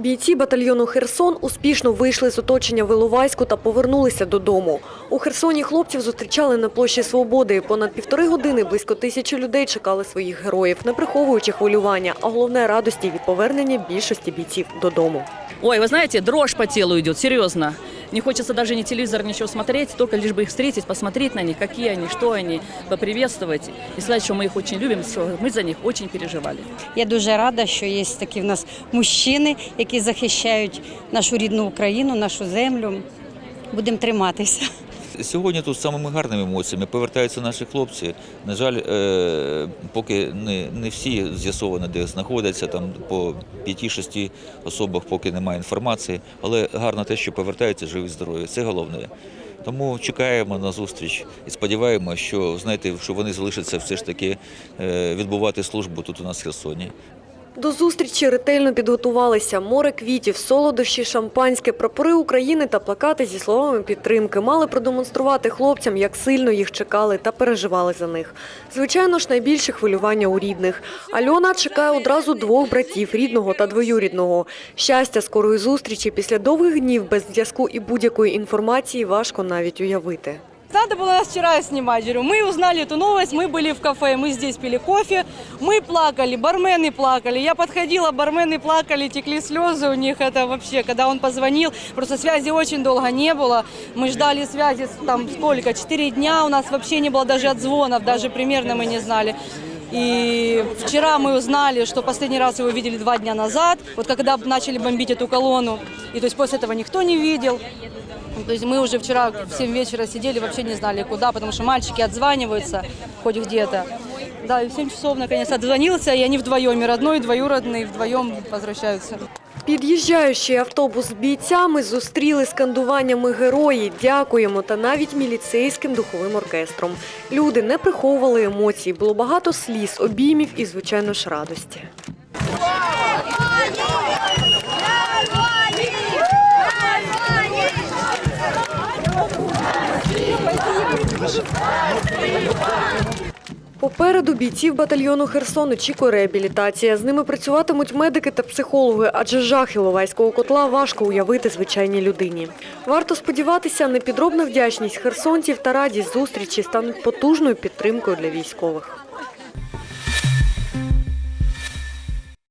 Бійці батальйону Херсон успішно вийшли з оточення в Іловайську та повернулися додому. У Херсоні хлопців зустрічали на площі Свободи. Понад півтори години близько тисячі людей чекали своїх героїв, не приховуючи хвилювання, а головне радості від повернення більшості бійців додому. Ой, ви знаєте, дрож по тілу йде, серьезно. Не хочется даже ни телевизор, ничего смотреть, только лишь бы их встретить, посмотреть на них, какие они, что они, поприветствовать и сказать, что мы их очень любим, что мы за них очень переживали. Я дуже рада, що є такі в нас мужчини, які захищають нашу рідну Україну, нашу землю. Будемо триматися. Сьогодні тут з самими гарними емоціями повертаються наші хлопці. На жаль, е, поки не, не всі з'ясовано, де знаходяться, там по 5-6 особах поки немає інформації, але гарно те, що повертаються живі здорові. Це головне. Тому чекаємо на зустріч і сподіваємося, що знаєте, що вони залишаться все ж таки е, відбувати службу тут у нас в Херсоні. До зустрічі ретельно підготувалися. Море квітів, солодощі, шампанське, прапори України та плакати зі словами підтримки мали продемонструвати хлопцям, як сильно їх чекали та переживали за них. Звичайно ж, найбільше хвилювання у рідних. Альона чекає одразу двох братів – рідного та двоюрідного. Щастя скорої зустрічі після довгих днів без зв'язку і будь-якої інформації важко навіть уявити Надо было нас вчера снимать. Говорю, мы узнали эту новость, мы были в кафе, мы здесь пили кофе, мы плакали, бармены плакали. Я подходила, бармены плакали, текли слезы у них. Это вообще, когда он позвонил, просто связи очень долго не было. Мы ждали связи там сколько, четыре дня, у нас вообще не было даже отзвонов, даже примерно мы не знали. И вчера мы узнали, что последний раз его видели два дня назад, вот когда начали бомбить эту колонну. И то есть после этого никто не видел. То есть мы уже вчера в 7 вечера сидели, вообще не знали куда, потому что мальчики отзваниваются хоть где-то. Да, и в 7 часов наконец отзвонился, и они вдвоем, и родной, и двоюродный, вдвоем возвращаются. Під'їжджаючий автобус з бійцями зустріли скандуваннями герої, дякуємо та навіть міліцейським духовим оркестром. Люди не приховували емоцій, було багато сліз, обіймів і, звичайно ж, радості. Попереду бійців батальйону Херсон очікує реабілітація. З ними працюватимуть медики та психологи, адже жах Іловайського котла важко уявити звичайній людині. Варто сподіватися, непідробна вдячність херсонців та радість зустрічі стануть потужною підтримкою для військових.